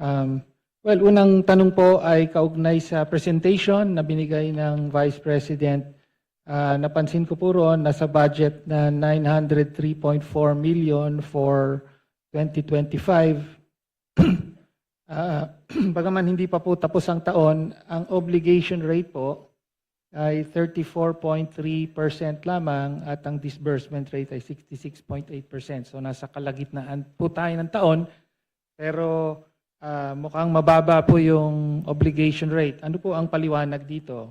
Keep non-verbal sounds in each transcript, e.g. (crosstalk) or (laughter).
Um, well, unang tanong po ay kaugnay sa presentation na binigay ng Vice President. Ah, napansin ko po roon, nasa budget na 903.4 million for 2025. (clears throat) Ah, (clears throat) bagaman hindi pa po tapos ang taon, ang obligation rate po ay 34.3% lamang at ang disbursement rate ay 66.8%. So nasa kalagitnaan po tayo ng taon, pero ah, mukhang mababa po yung obligation rate. Ano po ang paliwanag dito?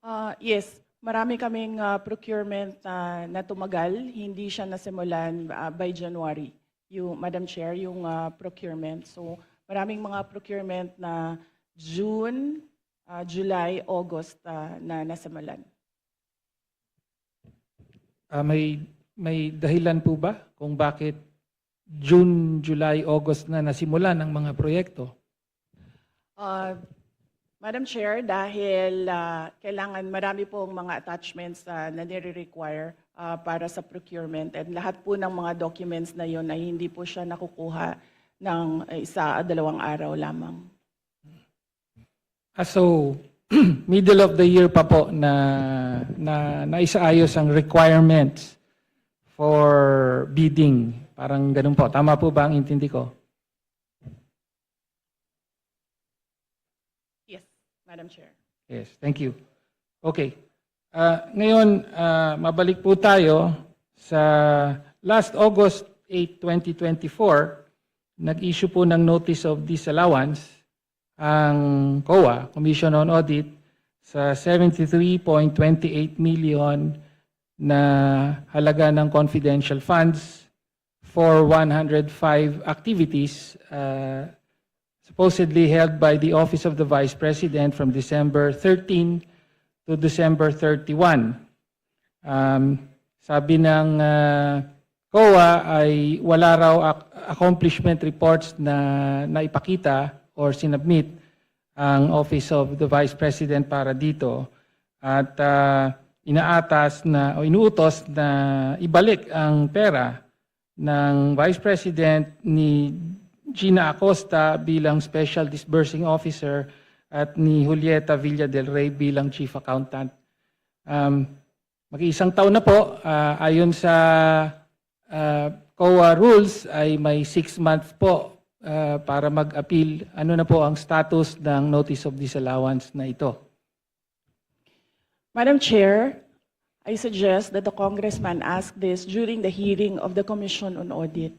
Ah, yes, marami kaming ah, procurement na, na tumagal. Hindi siya nasimulan ah, by January, yung, Madam Chair, yung ah, procurement. So maraming mga procurement na June, ah, July, August ah, na nasimulan. Ah, may may dahilan po ba kung bakit June, July, August na nasimulan ang mga proyekto? Ah, Madam Chair, dahil ah, kailangan marami pong mga attachments ah, na nire-require ah, para sa procurement and lahat po ng mga documents na yon ay hindi po siya nakukuha ng isa o dalawang araw lamang. Ah, so, (clears throat) middle of the year pa po na, na naisaayos ang requirements for bidding. Parang ganun po. Tama po ba ang intindi ko? Yes, Madam Chair. Yes, thank you. Okay. Ah, ngayon, ah, mabalik po tayo sa last August 8, 2024, nag-issue po ng Notice of Disallowance ang COA, Commission on Audit, sa 73.28 million na halaga ng confidential funds for 105 activities uh, supposedly held by the Office of the Vice President from December 13 to December 31. Um, sabi ng uh, COA ay wala raw ac- accomplishment reports na naipakita or sinubmit ang Office of the Vice President para dito at uh, inaatas na o inuutos na ibalik ang pera ng Vice President ni Gina Acosta bilang Special Disbursing Officer at ni Julieta Villa del Rey bilang Chief Accountant. Um, mag-iisang taon na po, ah, ayon sa ah, COA rules ay may six months po ah, para mag-appeal. Ano na po ang status ng Notice of Disallowance na ito? Madam Chair, I suggest that the congressman ask this during the hearing of the Commission on Audit.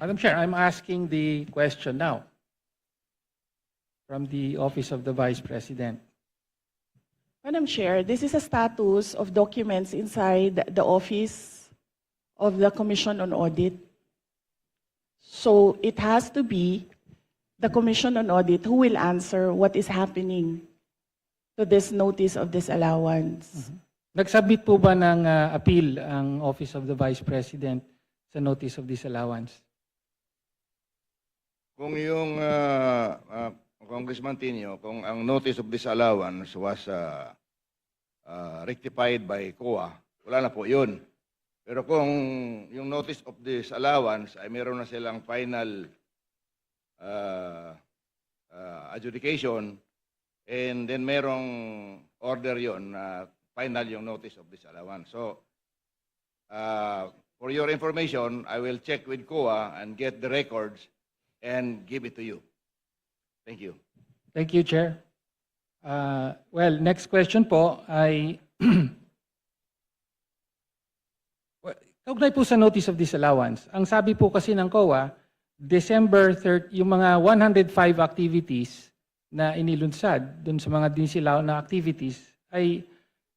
Madam Chair, I'm asking the question now from the Office of the Vice President. Madam Chair, this is a status of documents inside the office of the Commission on Audit. So it has to be the Commission on Audit who will answer what is happening to this notice of disallowance. Nagsubmit po ba ng ah, appeal ang Office of the Vice President sa Notice of Disallowance? Kung yung ah, ah, Congressman Tino, kung ang notice of disallowance was ah, ah, rectified by COA, wala na po yun. Pero kung yung notice of disallowance ay meron na silang final ah, ah, adjudication and then merong order yon na final yung notice of disallowance. So, ah, for your information, I will check with COA and get the records and give it to you. Thank you. Thank you, Chair. Uh, well, next question po ay (clears throat) Well, Kaugnay po sa Notice of Disallowance. Ang sabi po kasi ng COA, December 30, yung mga 105 activities na inilunsad dun sa mga dinsilaw na activities ay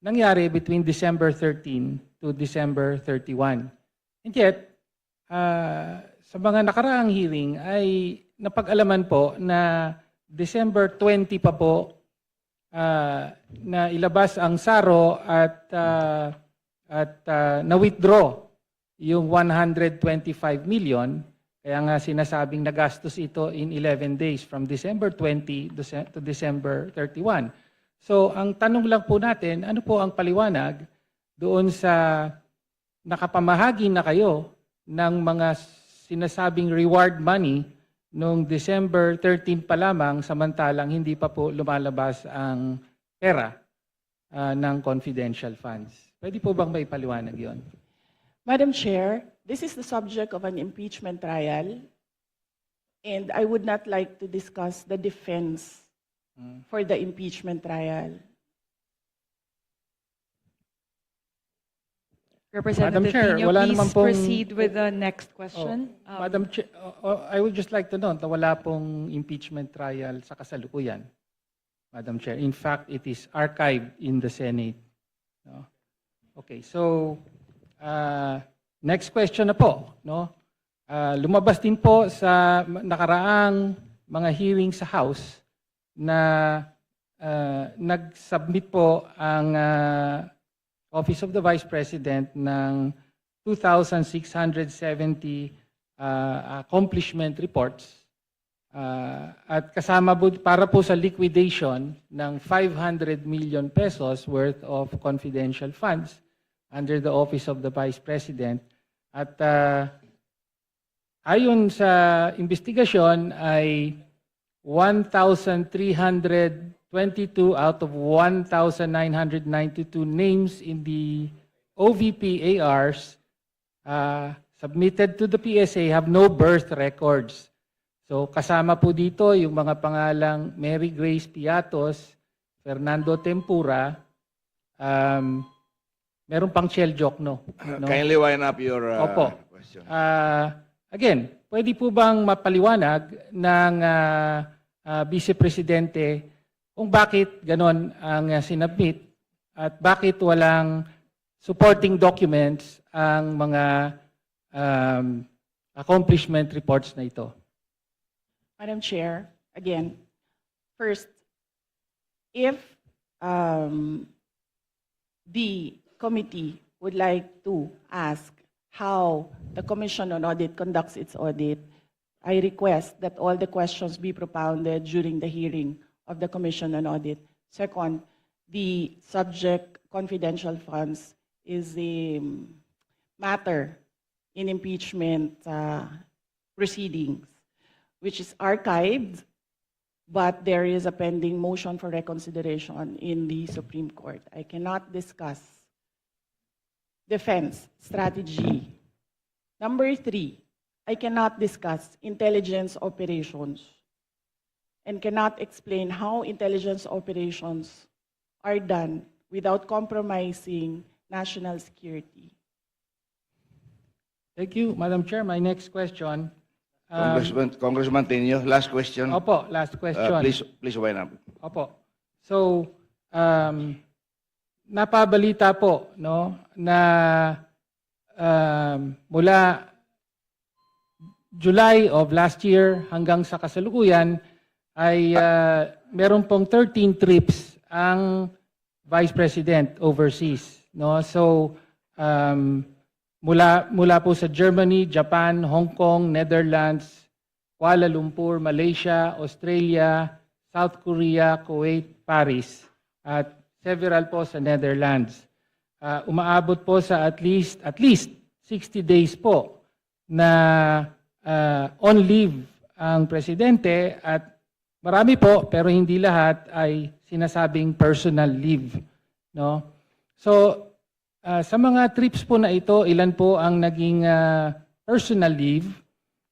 nangyari between December 13 to December 31. And yet, ah, sa mga nakaraang hearing ay napag-alaman po na December 20 pa po ah, na ilabas ang SARO at ah, at ah, na-withdraw yung 125 million. Kaya nga sinasabing nagastos ito in 11 days from December 20 to December 31. So ang tanong lang po natin, ano po ang paliwanag doon sa nakapamahagi na kayo ng mga sinasabing reward money noong December 13 pa lamang samantalang hindi pa po lumalabas ang pera ah, ng confidential funds. Pwede po bang may paliwanag yon? Madam Chair, this is the subject of an impeachment trial, and I would not like to discuss the defense for the impeachment trial. Representative Chair, Pino, wala please naman pong- proceed with the next question. Um, Madam Chair, oh, oh, I would just like to note na wala pong impeachment trial sa kasalukuyan. Madam Chair. In fact, it is archived in the Senate. No? Okay, so uh, next question na po, no? Uh, lumabas din po sa nakaraang mga hearing sa House na uh, nag-submit po ang uh, Office of the Vice President ng 2,670 uh, accomplishment reports Uh, at kasama po, para po sa liquidation ng 500 million pesos worth of confidential funds under the Office of the Vice President. At uh, ayon sa investigasyon ay 1,322 out of 1,992 names in the OVP ARs uh, submitted to the PSA have no birth records. So kasama po dito yung mga pangalang Mary Grace Piatos, Fernando Tempura, um, meron pang Shell Jokno. No? Kindly wind up your uh, Opo. question. Ah, again, pwede po bang mapaliwanag ng ah, ah, Vice Presidente kung bakit ganon ang ah, sinubmit at bakit walang supporting documents ang mga um, accomplishment reports na ito? Madam Chair, again, first, if um, the committee would like to ask how the Commission on Audit conducts its audit, I request that all the questions be propounded during the hearing of the Commission on Audit. Second, the subject confidential funds is a um, matter in impeachment uh, proceedings which is archived, but there is a pending motion for reconsideration in the Supreme Court. I cannot discuss defense strategy. Number three, I cannot discuss intelligence operations and cannot explain how intelligence operations are done without compromising national security. Thank you, Madam Chair. My next question. um, Congressman, Congressman Tenyo, last question. Opo, last Uh, question. please, please wind up. Opo. So, um, napabalita po no na um, mula July of last year hanggang sa kasalukuyan ay uh, meron pong 13 trips ang Vice President overseas no? So um, mula mula po sa Germany, Japan, Hong Kong, Netherlands, Kuala Lumpur, Malaysia, Australia, South Korea, Kuwait, Paris, at several po sa Netherlands. Ah, umaabot po sa at least at least 60 days po na ah, on leave ang presidente at marami po pero hindi lahat ay sinasabing personal leave, no? So ah, sa mga trips po na ito, ilan po ang naging ah, personal leave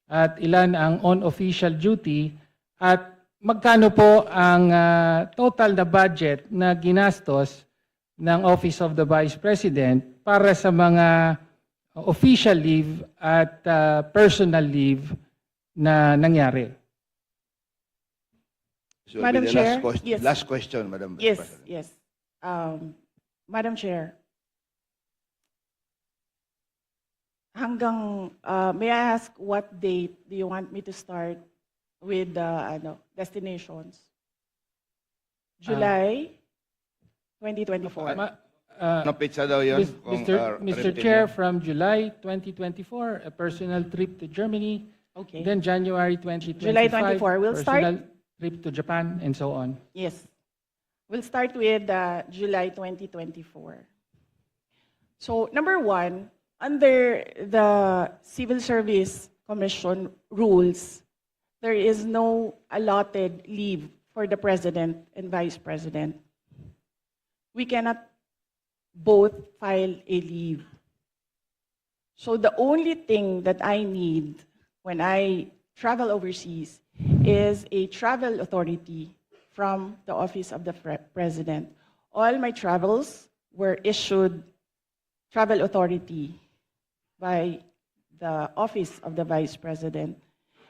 at ilan ang on-official duty at magkano po ang ah, total na budget na ginastos ng Office of the Vice President para sa mga official leave at ah, personal leave na nangyari. So Madam Chair, last, question, yes. last question, Madam Vice Yes, President. yes. Um, Madam Chair, hanggang, uh, may I ask what date do you want me to start with the ano, destinations? July 2024. Ma- ah, Ano pizza daw yun? Mis- Kung, Mr. uh, Mr. Rep. Chair, from July 2024, a personal trip to Germany, Okay. then January 2025, July 24, we'll start- personal trip to Japan, and so on. Yes. We'll start with uh, July 2024. So, number one, under the Civil Service Commission rules, there is no allotted leave for the president and vice president. We cannot both file a leave. So the only thing that I need when I travel overseas is a travel authority from the office of the president. All my travels were issued travel authority by the office of the vice president.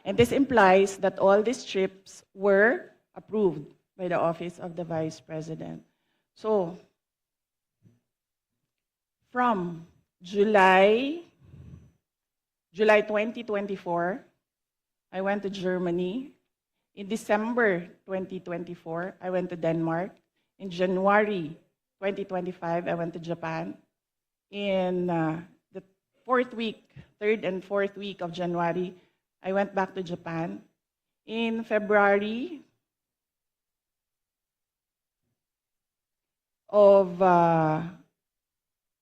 And this implies that all these trips were approved by the office of the vice president. So, from July, July 2024, I went to Germany. In December 2024, I went to Denmark. In January 2025, I went to Japan. In uh, the fourth week, third and fourth week of January, I went back to Japan. In February of uh,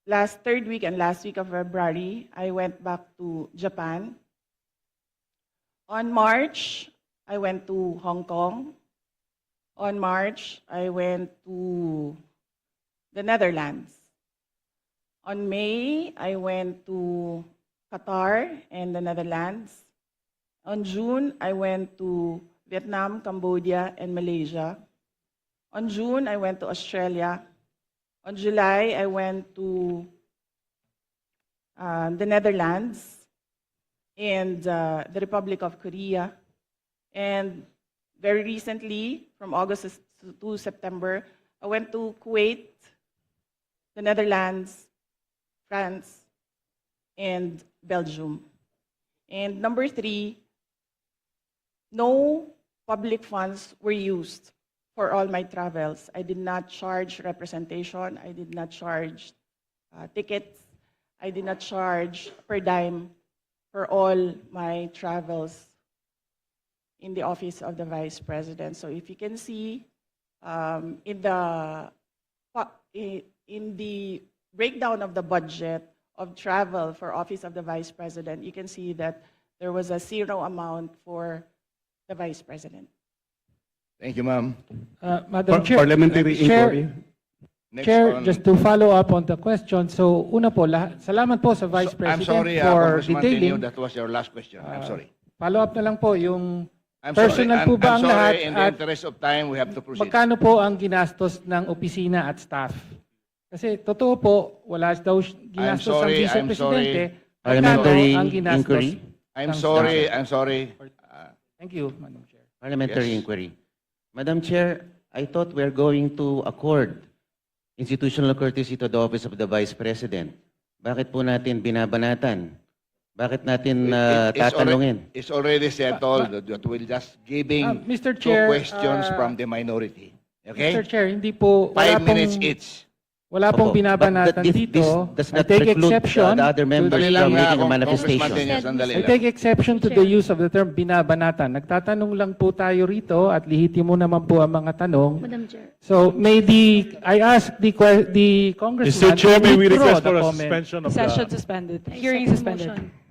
last third week and last week of February, I went back to Japan. On March, I went to Hong Kong. On March, I went to the Netherlands. On May, I went to Qatar and the Netherlands. On June, I went to Vietnam, Cambodia, and Malaysia. On June, I went to Australia. On July, I went to uh, the Netherlands and uh, the Republic of Korea. And very recently, from August to September, I went to Kuwait, the Netherlands, France, and Belgium. And number three, no public funds were used for all my travels. I did not charge representation. I did not charge uh, tickets. I did not charge per dime for all my travels in the office of the vice president. So if you can see um, in the in the breakdown of the budget of travel for office of the vice president, you can see that there was a zero amount for the vice president. Thank you, ma'am. Uh, Madam Par- Chair. Parliamentary Chair, inquiry. Next Chair, on- just to follow up on the question. So, una po, salamat po sa Vice So- I'm President sorry, uh, for Congressman detailing. Tenyo, that was your last question. I'm Uh, sorry. Follow up na lang po yung I'm personal sorry. po I'm- ba I'm ang sorry, lahat in the at interest of time, we have to proceed. magkano po ang ginastos ng opisina at staff? Kasi totoo po, wala daw sh- ginastos ang sorry, Vice I'm Presidente. sorry. Parliamentary Magkano ang ginastos? inquiry. I'm ng sorry? I'm sorry. Uh, Thank you, Madam Chair. Parliamentary Yes. inquiry. Madam Chair, I thought we're going to accord institutional courtesy to the office of the Vice President. Bakit po natin binabanatan? Bakit natin uh, it- it's alre- tatanungin? It's already settled that we'll just giving Ah, Mr. two Chair, questions ah, from the minority. Mr. Okay? Chair, hindi po, wala Five minutes pong, each. Wala pong Opo, binabanatan but that- this- dito. this does I not take preclude the- exception the other to members Sandali lang, from making ah, a Congressman manifestation. Sandali I lang. take exception to the use of the term binabanatan. Nagtatanong lang po tayo rito at lihitimo naman po ang mga tanong. Madam Chair. So may the, I ask the, que- the congressman. Mr. Chair, to may we withdraw request the for a comment. suspension of Session the... suspended. I Hearing suspended. motion.